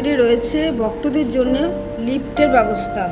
মন্দিরে রয়েছে ভক্তদের জন্য লিফটের ব্যবস্থা।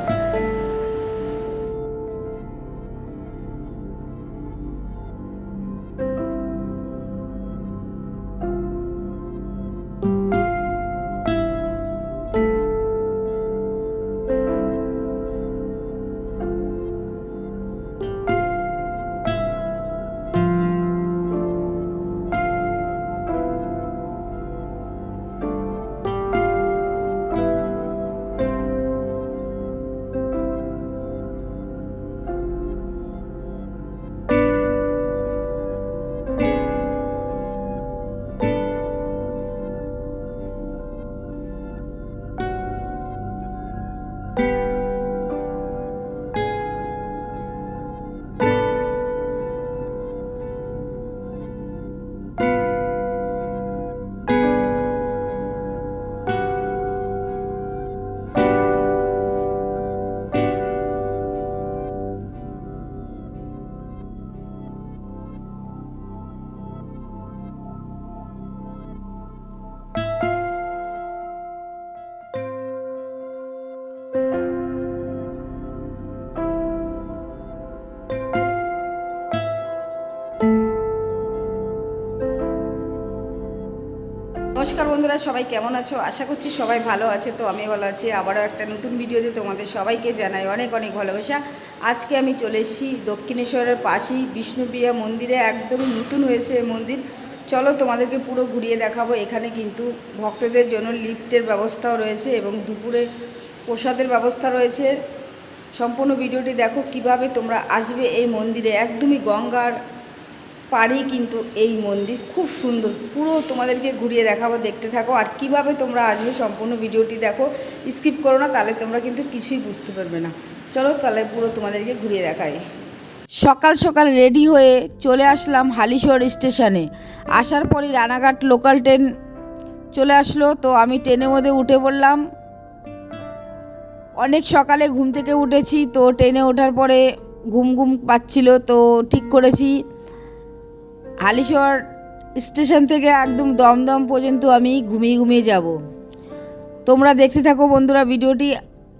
নমস্কার বন্ধুরা, সবাই কেমন আছো? আশা করছি সবাই ভালো আছে, তো আমি ভালো আছি। আবারও একটা নতুন ভিডিওতে তোমাদের সবাইকে জানাই অনেক অনেক ভালোবাসা। আজকে আমি চলে এসেছি দক্ষিণেশ্বরের পাশেই বিষ্ণুপ্রিয়া মন্দিরে একদমই নতুন হয়েছে মন্দির। চলো তোমাদেরকে পুরো ঘুরিয়ে দেখাবো। এখানে কিন্তু ভক্তদের জন্য লিফটের ব্যবস্থাও রয়েছে এবং দুপুরে প্রসাদের ব্যবস্থা রয়েছে। সম্পূর্ণ ভিডিওটি দেখো কীভাবে তোমরা আসবে এই মন্দিরে। একদমই গঙ্গার পাড়ি কিন্তু এই মন্দির। খুব সুন্দর। পুরো তোমাদেরকে ঘুরিয়ে দেখাবো, দেখতে থাকো। আর কীভাবে তোমরা আসবে সম্পূর্ণ ভিডিওটি দেখো। স্কিপ করো না, তাহলে তোমরা কিন্তু কিছুই বুঝতে পারবে না। চলো তাহলে পুরো তোমাদেরকে ঘুরিয়ে দেখাই। সকাল সকাল রেডি হয়ে চলে আসলাম হালিশহর স্টেশনে। আসার পরই রানাঘাট লোকাল ট্রেন চলে আসলো। তো আমি ট্রেনের মধ্যে উঠে পড়লাম। অনেক সকালে ঘুম থেকে উঠেছি। তো ট্রেনে ওঠার পরে ঘুম ঘুম পাচ্ছিল। তো ঠিক করেছি। হালিশহর স্টেশন থেকে একদম দমদম পর্যন্ত আমি ঘুমিয়ে ঘুমিয়ে যাব। তোমরা দেখতে থাকো বন্ধুরা ভিডিওটি,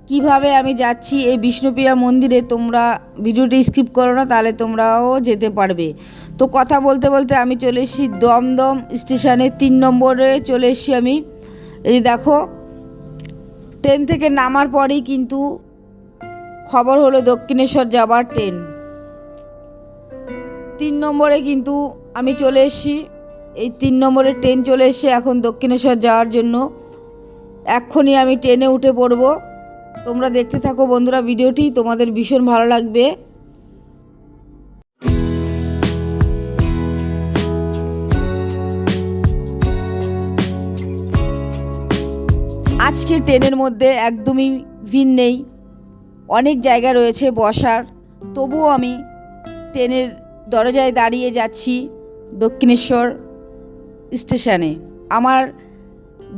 কীভাবে আমি যাচ্ছি এই বিষ্ণুপ্রিয়া মন্দিরে, তোমরা ভিডিওটি স্কিপ করো না, তাহলে তোমরাও যেতে পারবে। তো কথা বলতে বলতে আমি চলে এসেছি দমদম স্টেশনে, তিন নম্বরে চলে এসেছি আমি। এই দেখো, ট্রেন থেকে নামার পরেই কিন্তু খবর হলো দক্ষিণেশ্বর যাবার ট্রেন। তিন নম্বরে কিন্তু আমি চলে এসেছি। এই তিন নম্বরের ট্রেন চলে এসছে এখন দক্ষিণেশ্বর যাওয়ার জন্য। এক্ষুনি আমি ট্রেনে উঠে পড়ব। তোমরা দেখতে থাকো বন্ধুরা ভিডিওটি, তোমাদের ভীষণ ভালো লাগবে। আজকে ট্রেনের মধ্যে একদমই ভিড় নেই। অনেক জায়গা রয়েছে বসার। তবুও আমি ট্রেনের দরজায় দাঁড়িয়ে যাচ্ছি। দক্ষিণেশ্বর স্টেশনে। আমার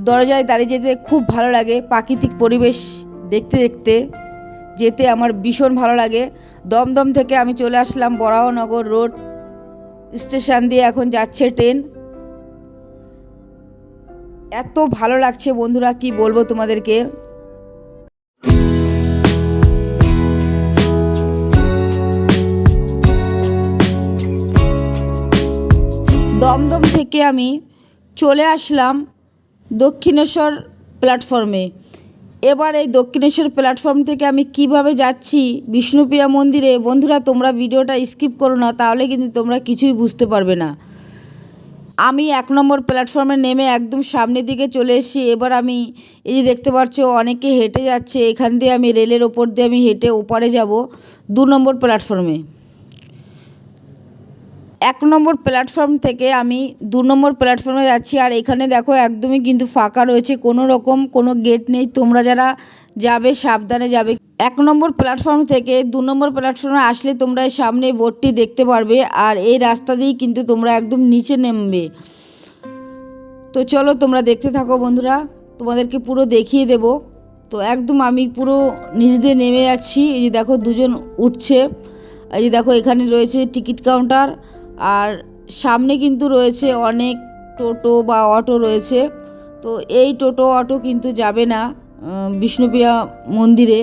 দরজায় দাঁড়িয়ে যেতে খুব ভালো লাগে, প্রাকৃতিক পরিবেশ দেখতে দেখতে যেতে আমার ভীষণ ভালো লাগে। দমদম থেকে আমি চলে আসলাম বরাহনগর রোড স্টেশন দিয়ে, এখন যাচ্ছে ট্রেন। এত ভালো লাগছে বন্ধুরা, কি বলব তোমাদেরকে? দমদম থেকে আমি চলে আসলাম দক্ষিণেশ্বর প্ল্যাটফর্মে এবার এই দক্ষিণেশ্বর প্ল্যাটফর্ম থেকে আমি কীভাবে যাচ্ছি বিষ্ণুপ্রিয়া মন্দিরে, বন্ধুরা তোমরা ভিডিওটা স্কিপ করো না, তাহলে কিন্তু তোমরা কিছুই বুঝতে পারবে না। আমি এক নম্বর প্ল্যাটফর্মে নেমে একদম সামনের দিকে চলে এসেছি, এবার আমি এই যে দেখতে পাচ্ছ অনেকে হেঁটে যাচ্ছে, এখান দিয়ে আমি রেলের ওপর দিয়ে আমি হেঁটে ওপারে যাব দু নম্বর প্ল্যাটফর্মে এক নম্বর প্ল্যাটফর্ম থেকে আমি দু নম্বর প্ল্যাটফর্মে যাচ্ছি, আর এখানে দেখো একদমই কিন্তু ফাঁকা রয়েছে, কোনো রকম কোনো গেট নেই, তোমরা যারা যাবে সাবধানে যাবে। এক নম্বর প্ল্যাটফর্ম থেকে দু নম্বর প্ল্যাটফর্মে আসলে তোমরা এই সামনে বোর্ডটি দেখতে পারবে, আর এই রাস্তা দিয়েই কিন্তু তোমরা একদম নিচে নেমবে। তো চলো তোমরা দেখতে থাকো বন্ধুরা, তোমাদেরকে পুরো দেখিয়ে দেব। তো একদম আমি পুরো নিচ দিয়ে নেমে যাচ্ছি, এই যে দেখো দুজন উঠছে, এই যে দেখো এখানে রয়েছে টিকিট কাউন্টার আর সামনে কিন্তু রয়েছে অনেক টোটো বা অটো রয়েছে। তো এই টোটো, অটো কিন্তু যাবে না বিষ্ণুপ্রিয়া মন্দিরে।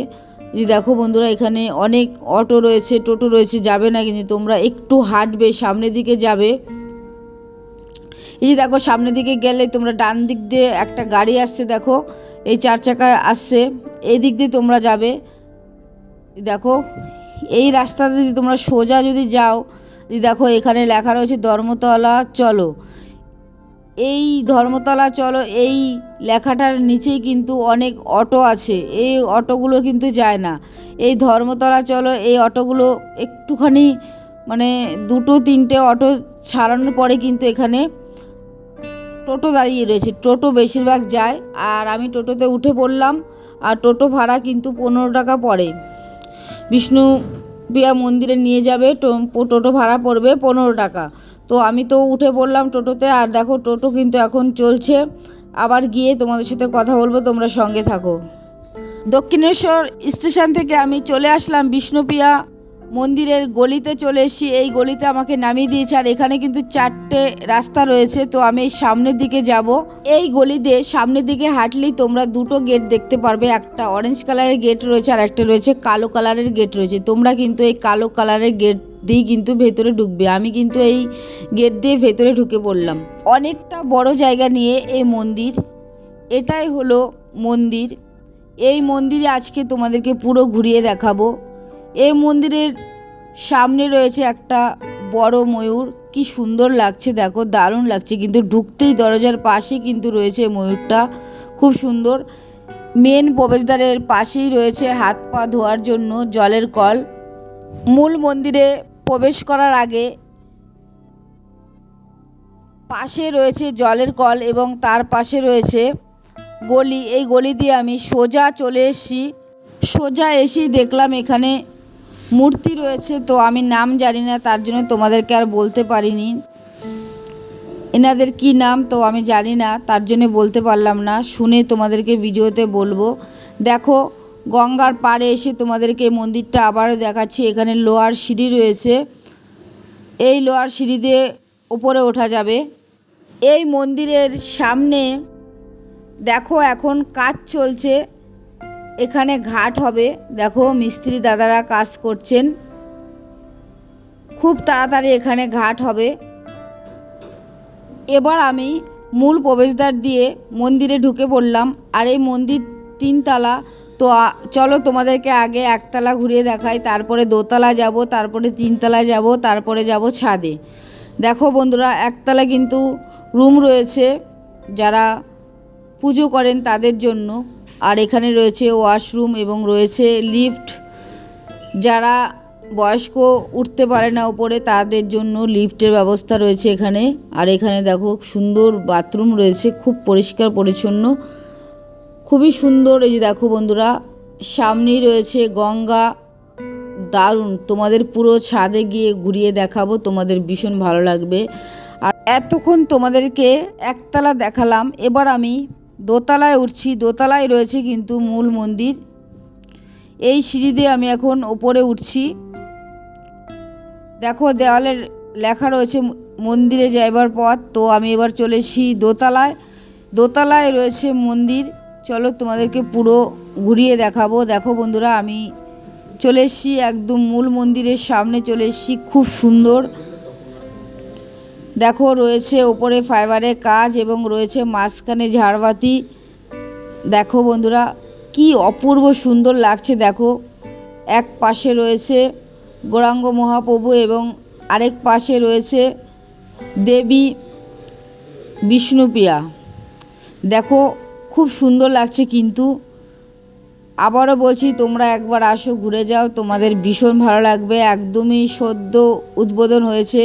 যে দেখো বন্ধুরা, এখানে অনেক অটো রয়েছে, টোটো রয়েছে, যাবে না কিন্তু তোমরা একটু হাঁটবে, সামনের দিকে যাবে। এই যে দেখো, সামনের দিকে গেলে তোমরা ডান দিক দিয়ে একটা গাড়ি আসছে, দেখো, এই চার চাকা আসছে, এই দিক দিয়ে তোমরা যাবে। দেখো, এই রাস্তা দিয়ে তোমরা সোজা যদি যাও দেখো, এখানে লেখা রয়েছে ধর্মতলা, চলো। এই ধর্মতলা, চলো, এই লেখাটার নিচেই কিন্তু অনেক অটো আছে। এই অটোগুলো কিন্তু যায় না। এই ধর্মতলা, চলো, এই অটোগুলো একটুখানি মানে দুটো, তিনটে অটো ছাড়ানোর পরে কিন্তু এখানে টোটো দাঁড়িয়ে রয়েছে। টোটো বেশিরভাগ যায়, আর আমি টোটোতে উঠে পড়লাম, আর টোটো ভাড়া কিন্তু পনেরো টাকা পড়ে। বিষ্ণু প্রিয়া মন্দিরে নিয়ে যাবে টোটো ভাড়া পড়বে পনেরো টাকা। তো আমি তো উঠে পড়লাম টোটোতে, আর দেখো টোটো কিন্তু এখন চলছে। আবার গিয়ে তোমাদের সাথে কথা বলব, তোমরা সঙ্গে থাকো। দক্ষিণেশ্বর স্টেশন থেকে আমি চলে আসলাম বিষ্ণুপ্রিয়া। মন্দিরের গলিতে চলে এসেছি। এই গলিতে আমাকে নামিয়ে দিয়েছে আর এখানে কিন্তু চারটে রাস্তা রয়েছে, তো আমি সামনের দিকে যাব। এই গলি দিয়ে সামনের দিকে হাঁটলেই তোমরা দুটো গেট দেখতে পারবে, একটা অরেঞ্জ কালারের গেট রয়েছে আর একটা রয়েছে কালো কালারের গেট রয়েছে। তোমরা কিন্তু এই কালো কালারের গেট দিয়েই কিন্তু ভেতরে ঢুকবে। আমি কিন্তু এই গেট দিয়ে ভেতরে ঢুকে পড়লাম। অনেকটা বড় জায়গা নিয়ে এই মন্দির, এটাই হলো মন্দির। এই মন্দিরে আজকে তোমাদেরকে পুরো ঘুরিয়ে দেখাবো। এই মন্দিরের সামনে রয়েছে একটা বড় ময়ূর। কি সুন্দর লাগছে, দেখো, দারুণ লাগছে। কিন্তু ঢুকতেই দরজার পাশে কিন্তু রয়েছে ময়ূরটা। খুব সুন্দর। মেন প্রবেশদ্বারের পাশেই রয়েছে হাত পা ধোয়ার জন্য জলের কল। মূল মন্দিরে প্রবেশ করার আগে পাশে রয়েছে জলের কল এবং তার পাশে রয়েছে গলি। এই গলি দিয়ে আমি সোজা চলে এসেছি। সোজা এসেই দেখলাম এখানে মূর্তি রয়েছে, তো আমি নাম জানি না, তার জন্য তোমাদেরকে আর বলতে পারিনি। এনাদের কি নাম তো আমি জানি না, তার জন্য বলতে পারলাম না। শুনে তোমাদেরকে ভিডিওতে বলব। দেখো, গঙ্গার পাড়ে এসে তোমাদেরকে মন্দিরটা আবারও দেখাচ্ছি। এখানে লোহার সিঁড়ি রয়েছে। এই লোহার সিঁড়ি দিয়ে ওপরে ওঠা যাবে। এই মন্দিরের সামনে দেখো, এখন কাজ চলছে। এখানে ঘাট হবে। দেখো, মিস্ত্রি দাদারা কাজ করছেন। খুব তাড়াতাড়ি এখানে ঘাট হবে। এবার আমি মূল প্রবেশদ্বার দিয়ে মন্দিরে ঢুকে পড়লাম। আর এই মন্দির তিনতলা, তো চলো তোমাদেরকে আগে একতলা ঘুরিয়ে দেখাই। তারপরে দোতলা যাব, তারপরে তিনতলা যাব, তারপরে যাব ছাদে। দেখো বন্ধুরা, একতলা কিন্তু রুম রয়েছে। যারা পুজো করেন তাদের জন্য। আর এখানে রয়েছে ওয়াশরুম এবং রয়েছে লিফট। যারা বয়স্ক উঠতে পারে না উপরে, তাদের জন্য লিফটের ব্যবস্থা রয়েছে এখানে। আর এখানে দেখো, সুন্দর বাথরুম রয়েছে, খুব পরিষ্কার, পরিচ্ছন্ন। খুবই সুন্দর, এই যে দেখো বন্ধুরা, সামনেই রয়েছে গঙ্গা। দারুণ, তোমাদের পুরো ছাদে গিয়ে ঘুরিয়ে দেখাবো, তোমাদের ভীষণ ভালো লাগবে। আর এতক্ষণ তোমাদেরকে একতলা দেখালাম, এবার আমি দোতলায় উঠছি, দোতলায় রয়েছে কিন্তু মূল মন্দির। এই সিঁড়ি দিয়ে আমি এখন ওপরে উঠছি। দেখো দেওয়ালের লেখা রয়েছে মন্দিরে যাইবার পথ। তো আমি এবার চলে এসেছি দোতলায়। দোতলায় রয়েছে মন্দির। চলো তোমাদেরকে পুরো ঘুরিয়ে দেখাবো। দেখো বন্ধুরা, আমি চলে এসেছি একদম মূল মন্দিরের সামনে, চলে এসেছি। খুব সুন্দর। দেখো, রয়েছে ওপরে ফাইবারের কাজ এবং রয়েছে মাঝখানে ঝাড়বাতি। দেখো বন্ধুরা, কি অপূর্ব সুন্দর লাগছে, দেখো। এক পাশে রয়েছে গৌরাঙ্গ মহাপ্রভু এবং আরেক পাশে রয়েছে দেবী বিষ্ণুপ্রিয়া। দেখো, খুব সুন্দর লাগছে কিন্তু। আবারও বলছি, তোমরা একবার আসো, ঘুরে যাও, তোমাদের ভীষণ ভালো লাগবে। একদমই সদ্য উদ্বোধন হয়েছে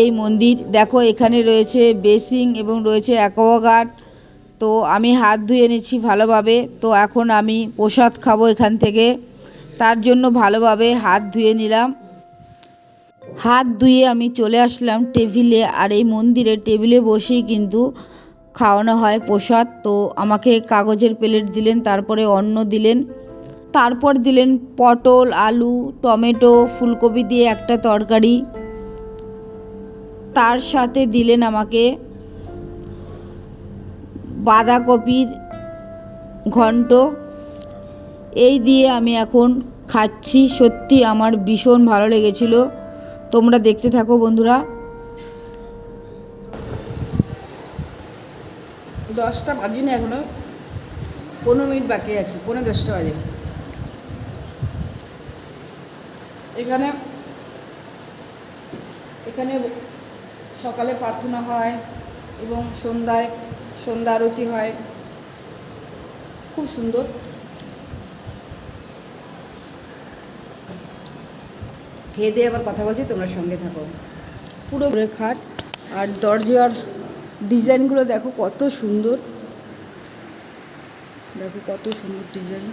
এই মন্দির। দেখো, এখানে রয়েছে বেসিং এবং রয়েছে অ্যাকোয়াগার্ড তো আমি হাত ধুয়ে নিচ্ছি ভালোভাবে। তো এখন আমি প্রসাদ খাব এখান থেকে। তার জন্য ভালোভাবে হাত ধুয়ে নিলাম। হাত ধুয়ে আমি চলে আসলাম টেবিলে। আর এই মন্দিরে টেবিলে বসেই কিন্তু খাওয়ানো হয় প্রসাদ। তো আমাকে কাগজের প্লেট দিলেন, তারপরে অন্ন দিলেন। তারপর দিলেন পটল, আলু, টমেটো, ফুলকপি দিয়ে একটা তরকারি। তার সাথে দিলেন আমাকে বাঁধাকপির ঘন্ট। এই দিয়ে আমি এখন খাচ্ছি। সত্যি আমার ভীষণ ভালো লেগেছিল। তোমরা দেখতে থাকো বন্ধুরা। দশটা বাজিনি এখনও। পনেরো মিনিট বাকি আছে পনেরো দশটা বাজে। এখানে এখানে সকালে প্রার্থনা হয় এবং সন্ধ্যায় সন্ধ্যা আরতি হয়। খুব সুন্দর। খেয়ে দিয়ে আবার কথা বলছি, তোমরা সঙ্গে থাকো। পুরো খাট আর দরজার ডিজাইনগুলো দেখো কত সুন্দর। দেখো কত সুন্দর ডিজাইন।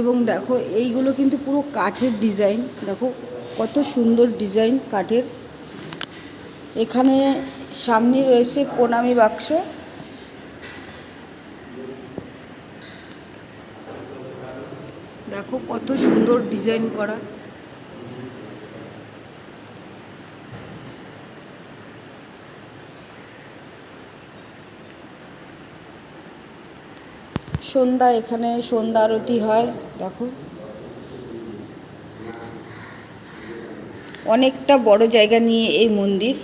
এবং দেখো, এইগুলো কিন্তু পুরো কাঠের ডিজাইন। দেখো, কত সুন্দর ডিজাইন কাঠের। এখানে সামনে রয়েছে প্রণামী বাক্স। দেখো, কত সুন্দর ডিজাইন করা। সন্ধ্যা, এখানে সন্ধ্যা আরতি হয়, দেখো। অনেকটা বড় জায়গা নিয়ে এই মন্দির।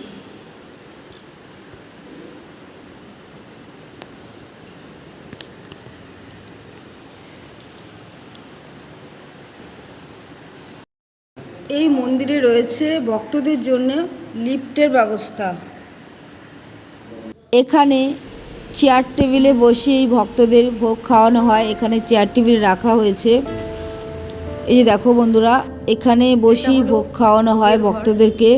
এই মন্দিরে রয়েছে ভক্তদের জন্য লিফটের ব্যবস্থা। এখানে চেয়ার টেবিলে বসেই ভক্তদের ভোগ খাওয়ানো হয়। এখানে চেয়ার টেবিল রাখা হয়েছে। এই যে দেখো বন্ধুরা, এখানে বসেই ভোগ খাওয়ানো হয় ভক্তদেরকে।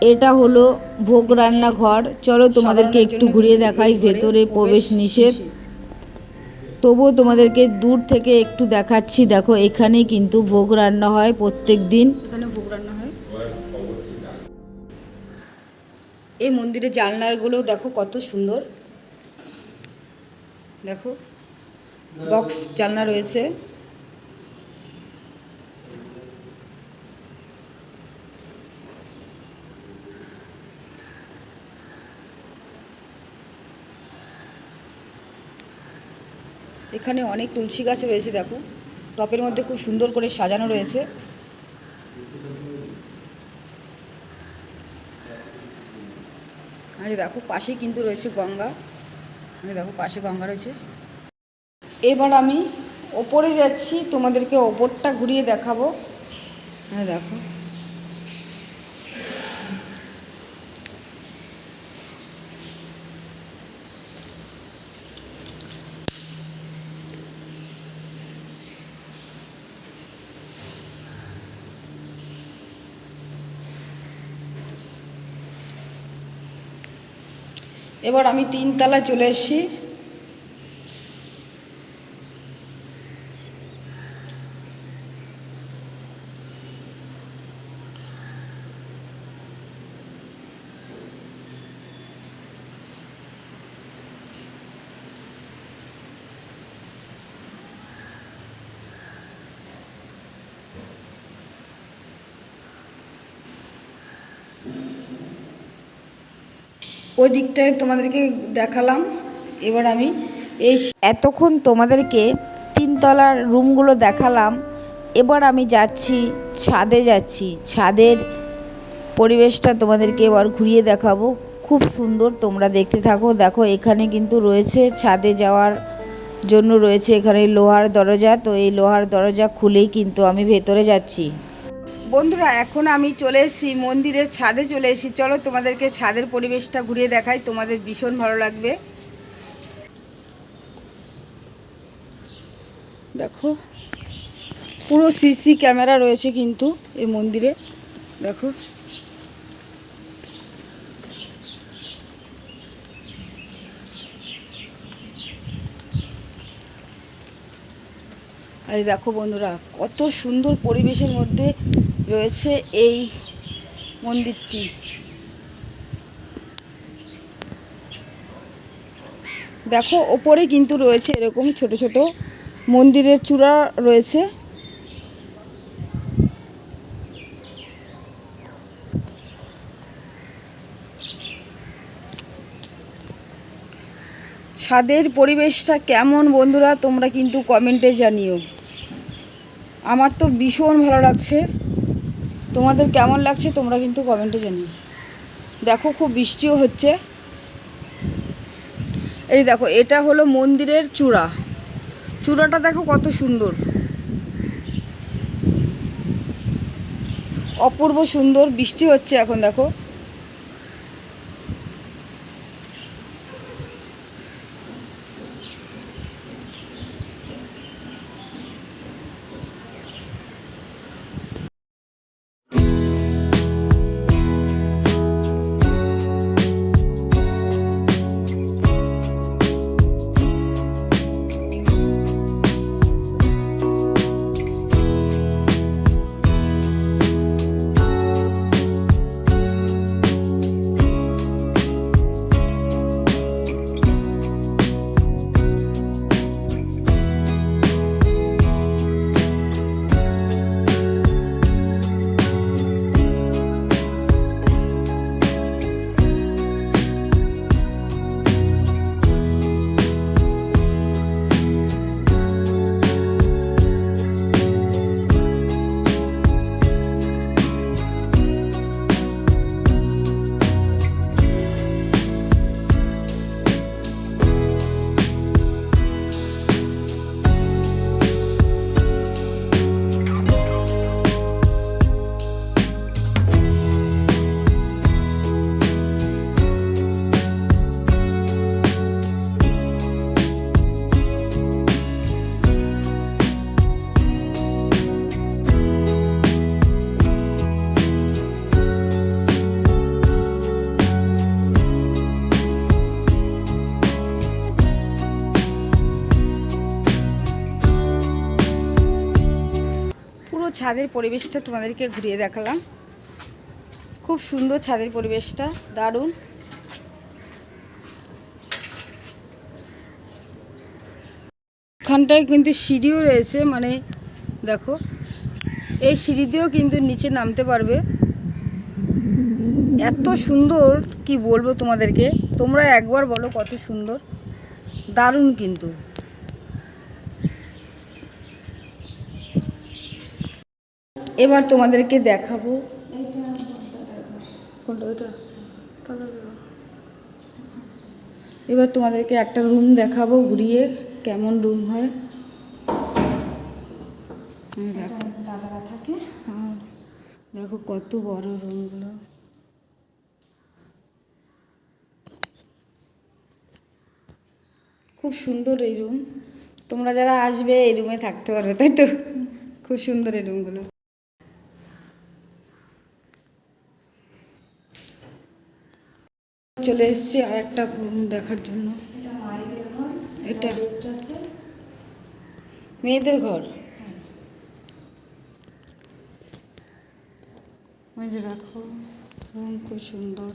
এটা হলো ভোগ রান্না ঘর। চলো তোমাদেরকে একটু ঘুরিয়ে দেখাই, ভেতরে প্রবেশ নিষেধ। তবুও তোমাদেরকে দূর থেকে একটু দেখাচ্ছি। দেখো এখানে কিন্তু ভোগ রান্না হয় প্রত্যেক দিন। এই মন্দিরের জানলাগুলো দেখো কত সুন্দর। দেখো বক্স জানলা রয়েছে। এখানে অনেক তুলসী গাছ রয়েছে, দেখো। টপের মধ্যে খুব সুন্দর করে সাজানো রয়েছে। আরে দেখো, পাশেই কিন্তু রয়েছে গঙ্গা। আরে দেখো, পাশে গঙ্গা রয়েছে। এবার আমি ওপরে যাচ্ছি, তোমাদেরকে ওপরটা ঘুরিয়ে দেখাবো। হ্যাঁ দেখো। এবার আমি তিনতলায় চলে এসেছি। ওই দিকটায় তোমাদেরকে দেখালাম। এবার আমি এই এতক্ষণ তোমাদেরকে তিনতলার রুমগুলো দেখালাম। এবার আমি যাচ্ছি, ছাদে যাচ্ছি। ছাদের পরিবেশটা তোমাদেরকে এবার ঘুরিয়ে দেখাবো। খুব সুন্দর তোমরা দেখতে থাকো। দেখো, এখানে কিন্তু রয়েছে ছাদে যাওয়ার জন্য রয়েছে এখানে লোহার দরজা। তো এই লোহার দরজা খুলেই কিন্তু আমি ভেতরে যাচ্ছি। বন্ধুরা, এখন আমি চলে এসেছি মন্দিরের ছাদে চলে এসেছি। চলো তোমাদেরকে ছাদের পরিবেশটা ঘুরিয়ে দেখাই, তোমাদের ভীষণ ভালো লাগবে। দেখো, পুরো সিসি ক্যামেরা রয়েছে কিন্তু এই মন্দিরে। দেখো। আর দেখো বন্ধুরা, কত সুন্দর পরিবেশের মধ্যে রয়েছে এই মন্দিরটি। দেখো, ওপরে কিন্তু রয়েছে এরকম ছোট ছোট মন্দিরের চূড়া রয়েছে। ছাদের পরিবেশটা কেমন বন্ধুরা, তোমরা কিন্তু কমেন্টে জানিও। আমার তো ভীষণ ভালো লাগছে। তোমাদের কেমন লাগছে তোমরা কিন্তু কমেন্টে জানিও। দেখো খুব বৃষ্টিও হচ্ছে। এই দেখো, এটা হলো মন্দিরের চূড়া। চূড়াটা দেখো কত সুন্দর। অপূর্ব সুন্দর, বৃষ্টি হচ্ছে এখন দেখো। ছাদের পরিবেশটা তোমাদেরকে ঘুরিয়ে দেখালাম। খুব সুন্দর ছাদের পরিবেশটা, দারুণ। এখানটায় কিন্তু সিঁড়িও রয়েছে মানে দেখো, এই সিঁড়ি দিয়েও কিন্তু নিচে নামতে পারবে। এত সুন্দর, কি বলব তোমাদেরকে? তোমরা একবার বলো কত সুন্দর। দারুণ কিন্তু। এবার তোমাদেরকে দেখাবো। কোনটা ওইটা? এবার তোমাদেরকে একটা রুম দেখাবো ঘুরিয়ে কেমন রুম হয়। দাদারা থাকে। আর দেখো কত বড় রুমগুলো খুব সুন্দর এই রুম তোমরা যারা আসবে এই রুমে থাকতে পারবে তাই তো? খুব সুন্দর এই রুমগুলো চলে এসেছি আর একটা দেখার জন্য। এটা। মায়েদের ঘর। ওই যে দেখো, রুম খুব সুন্দর।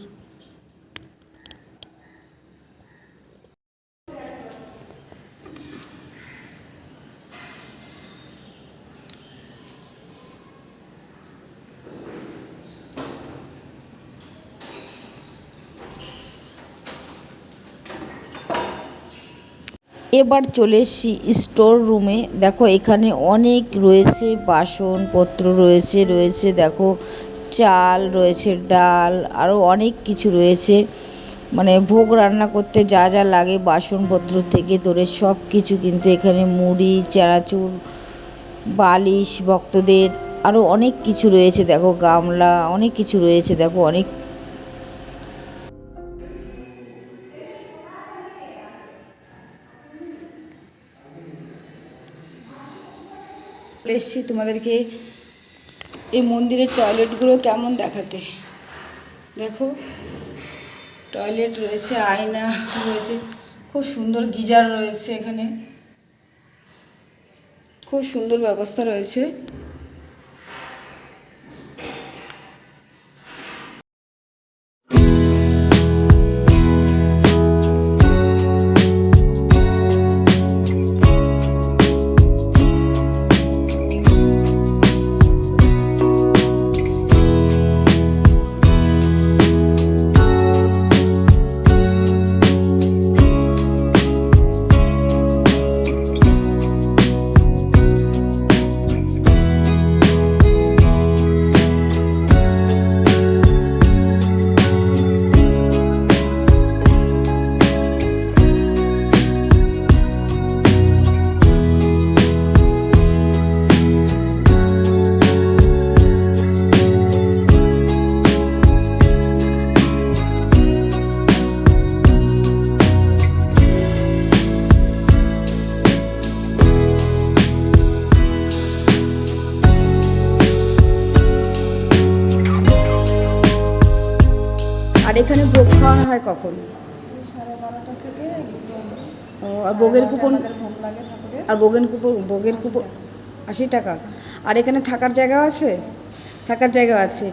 এবার চলে এসেছি স্টোর রুমে দেখো, এখানে অনেক রয়েছে বাসনপত্র রয়েছে রয়েছে দেখো, চাল রয়েছে, ডাল আরও অনেক কিছু রয়েছে। মানে ভোগ রান্না করতে যা যা লাগে বাসনপত্র থেকে ধরে সব কিছু কিন্তু এখানে মুড়ি, চানাচুর, বালিশ, ভক্তদের আরও অনেক কিছু রয়েছে। দেখো, গামলা, অনেক কিছু রয়েছে। দেখো, অনেক এসছি তোমাদেরকে এই মন্দিরের টয়লেটগুলো কেমন দেখাতে? দেখো, টয়লেট রয়েছে, আয়না রয়েছে, খুব সুন্দর গিজার রয়েছে এখানে। খুব সুন্দর ব্যবস্থা রয়েছে। আর ভোগের কুপন ভোগের কুপন আশি টাকা। আর এখানে থাকার জায়গা আছে? থাকার জায়গা আছে।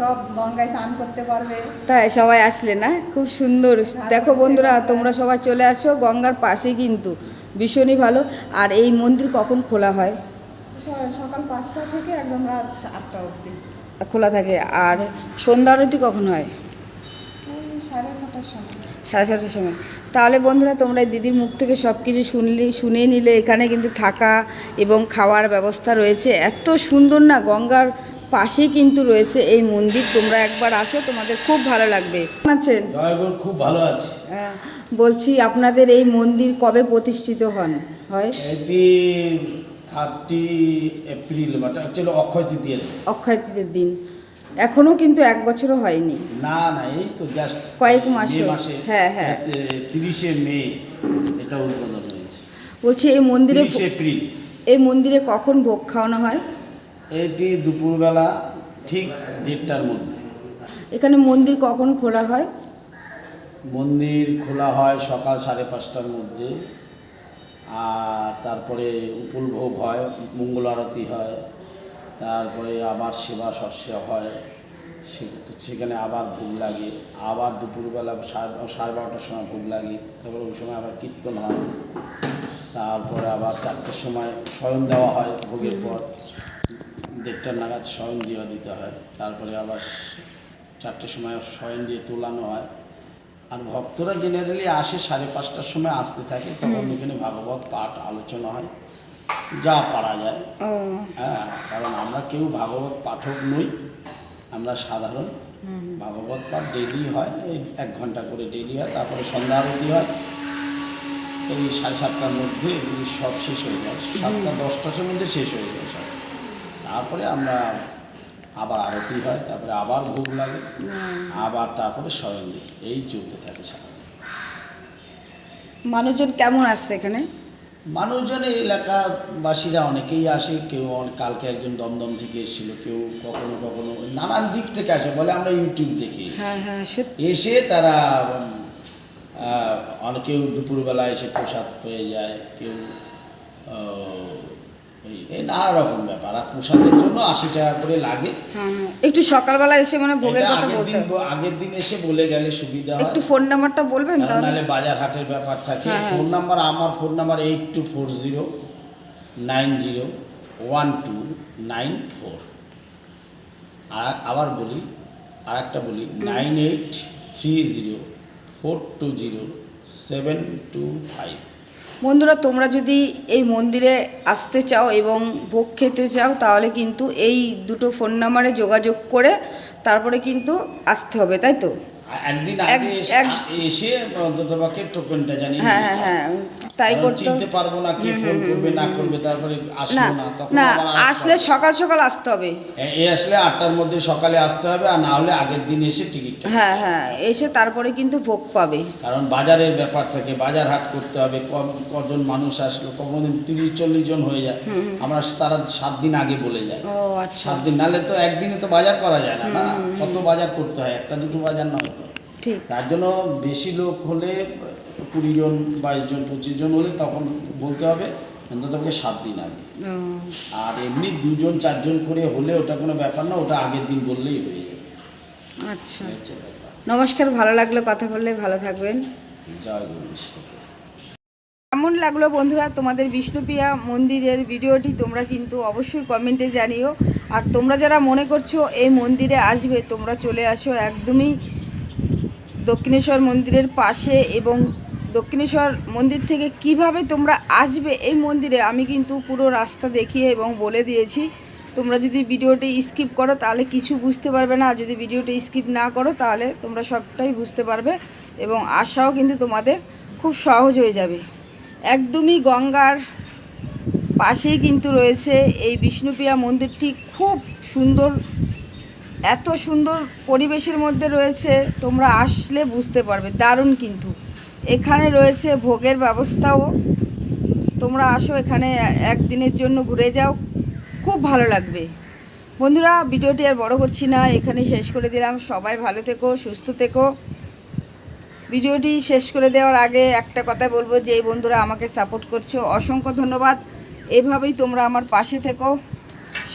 সব গঙ্গায় চান করতে পারবে। তাই সবাই আসলে না? খুব সুন্দর। দেখো বন্ধুরা তোমরা সবাই চলে আসো গঙ্গার পাশে কিন্তু। ভীষণই ভালো। আর এই মন্দির কখন খোলা হয়? সকাল পাঁচটা থেকে একদম রাত আটটা অবধি। খোলা থাকে। আর সন্ধ্যা আরতি কখন হয়? সাড়ে ছটার সময়। সাড়ে ছটার সময়। তাহলে বন্ধুরা তোমরা দিদির মুখ থেকে সব কিছু শুনলি শুনে নিলে। এখানে কিন্তু থাকা এবং খাওয়ার ব্যবস্থা রয়েছে। এত সুন্দর না গঙ্গার পাশেই কিন্তু রয়েছে এই মন্দির। তোমরা একবার আসো তোমাদের খুব ভালো লাগবে। আছেন? খুব ভালো আছে। হ্যাঁ, বলছি আপনাদের এই মন্দির কবে প্রতিষ্ঠিত হন? হয়? থার্টি এপ্রিল মানে অক্ষয় তৃতীয় অক্ষয় তৃতীয়ার দিন। এখনও কিন্তু এক বছরও হয়নি। না না এই তো জাস্ট কয়েক মাস। মাসে। হ্যাঁ, হ্যাঁ। তিরিশে মে এটা উদ্বোধন হয়েছে। বলছি এই মন্দিরে এপ্রিল। এই মন্দিরে কখন ভোগ খাওয়ানো হয়? এটি দুপুরবেলা ঠিক দেড়টার মধ্যে। এখানে মন্দির কখন খোলা হয়? মন্দির খোলা হয় সকাল সাড়ে পাঁচটার মধ্যে। আর তারপরে উপুল ভোগ হয় মঙ্গল আরতি হয়। তারপরে আবার সেবা শস্য হয়। সে- সেখানে আবার ভোগ লাগে। আবার দুপুরবেলা সাড়ে সাড়ে বারোটার সময় ভোগ লাগে। তারপরে ওই সময় আবার কীর্তন হয়। তারপরে আবার চারটের সময় স্বয়ং দেওয়া হয় ভোগের পর। দেড়টার নাগাদ স্বয়ং দিয়ে দিতে হয়। তারপরে আবার চারটের সময় স্বয়ং দিয়ে তোলানো হয়। আর ভক্তরা জেনারেলি আসে সাড়ে পাঁচটার সময় আসতে থাকে। তখন এখানে ভাগবত পাঠ আলোচনা হয়। যা পারা যায়। হ্যাঁ কারণ আমরা কেউ ভাগবত পাঠক নই আমরা সাধারণ। ভাগবত পাঠ ডেইলি হয় এই এক ঘণ্টা করে ডেইলি হয় তারপরে সন্ধ্যা আরতি হয়। এই সাড়ে সাতটার মধ্যে এগুলি সব শেষ হয়ে যায় সাতটা দশটার মধ্যে শেষ হয়ে যায় সব। তারপরে আমরা আবার আরতি হয় তারপরে আবার ভোগ লাগে আবার তারপরে স্বয়ং এই চলতে থাকে সারাদিন। মানুষজন কেমন আসছে এখানে? মানুষজন এই এলাকাবাসীরা অনেকেই আসে কেউ কালকে একজন দমদম থেকে এসেছিল কেউ কখনো কখনো নানান দিক থেকে আসে বলে আমরা ইউটিউব দেখি। হ্যাঁ হ্যাঁ এসে তারা অনেকেও কেউ দুপুরবেলা এসে প্রসাদ পেয়ে যায় কেউ এই নানা রকম ব্যাপার। আর প্রসাদের জন্য আশি টাকা করে লাগে। হ্যাঁ হ্যাঁ। একটু সকালবেলা এসে মানে ভোগের কথা আগের বলতে দিন আগের দিন এসে বলে গেলে সুবিধা হয়। একটু ফোন নাম্বারটা বলবেন তাহলে? নাহলে বাজার হাটের ব্যাপার থাকে। হ্যাঁ, হ্যাঁ। ফোন নাম্বার আমার phone number eight two four zero nine zero one two nine four আর আবার বলি আর একটা বলি nine eight three zero four two zero seven two five বন্ধুরা, তোমরা যদি এই মন্দিরে আসতে চাও এবং ভোগ খেতে চাও, তাহলে কিন্তু এই দুটো ফোন নাম্বারে যোগাযোগ করে তারপরে কিন্তু আসতে হবে, তাই তো? একদিন আগে এসে- টোকেনটা জানিয়ে হ্যাঁ হ্যাঁ হ্যাঁ তাই করতে চিনতে পারব না কে ফোন করবে না করবে তারপরে না না তখন না আসলে সকাল সকাল আসতে হবে। এ- আসলে আটটার মধ্যে সকালে আসতে হবে আর না হলে আগের দিন এসে টিকিটটা হ্যাঁ হ্যাঁ এসে তারপরে কিন্তু ভোগ পাবে। কারণ বাজারের ব্যাপার থাকে বাজার হাট করতে হবে কজন মানুষ আসলো কখন তিরিশ চল্লিশ জন হয়ে যায় আমরা তারা সাত দিন আগে বলে যায়। আচ্ছা। সাত দিন নাহলে তো একদিনে তো বাজার করা যায় না না? কত বাজার করতে হয়? একটা দুটো বাজার না? তার জন্য বেশি লোক হলে কুড়ি জন বাইশ জন পঁচিশ জন হলে তখন বলতে হবে অন্তত পক্ষে সাত দিন আগে। আর এমনি দুজন চারজন করে হলে ওটা কোনো ব্যাপার না ওটা আগের দিন বললেই হয়ে যাবে। আচ্ছা। নমস্কার ভালো লাগল কথা বললে ভালো থাকবেন। জয় বিষ্ণু কেমন লাগল বন্ধুরা তোমাদের বিষ্ণুপ্রিয়া মন্দিরের ভিডিওটি তোমরা কিন্তু অবশ্যই কমেন্টে জানিও। আর তোমরা যারা মনে করছ এই মন্দিরে আসবে তোমরা চলে আসো একদমই দক্ষিণেশ্বর মন্দিরের পাশে এবং দক্ষিণেশ্বর মন্দির থেকে কীভাবে তোমরা আসবে এই মন্দিরে আমি কিন্তু পুরো রাস্তা দেখিয়ে এবং বলে দিয়েছি। তোমরা যদি ভিডিওটি স্কিপ করো তাহলে কিছু বুঝতে পারবে না, আর যদি ভিডিওটি স্কিপ না করো তাহলে তোমরা সবটাই বুঝতে পারবে এবং আসাও কিন্তু তোমাদের খুব সহজ হয়ে যাবে। একদমই গঙ্গার পাশেই কিন্তু রয়েছে এই বিষ্ণুপ্রিয়া মন্দিরটি। খুব সুন্দর এত সুন্দর পরিবেশের মধ্যে রয়েছে, তোমরা আসলে বুঝতে পারবে, দারুণ কিন্তু। এখানে রয়েছে ভোগের ব্যবস্থাও। তোমরা আসো এখানে একদিনের জন্য ঘুরে যাও, খুব ভালো লাগবে। বন্ধুরা, ভিডিওটি আর বড় করছি না, এখানে শেষ করে দিলাম। সবাই ভালো থেকো, সুস্থ থেকো। ভিডিওটি শেষ করে দেওয়ার আগে একটা কথা বলব যে এই বন্ধুরা আমাকে সাপোর্ট করছ, অসংখ্য ধন্যবাদ। এভাবেই তোমরা আমার পাশে থেকো।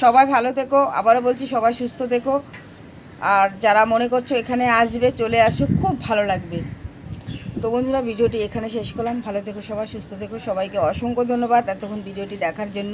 সবাই ভালো থেকো, আবারও বলছি সবাই সুস্থ থেকো। আর যারা মনে করছ এখানে আসবে, চলে আসো, খুব ভালো লাগবে। তো বন্ধুরা, ভিডিওটি এখানে শেষ করলাম। ভালো থেকো সবাই, সুস্থ থেকো। সবাইকে অসংখ্য ধন্যবাদ এতক্ষণ ভিডিওটি দেখার জন্য।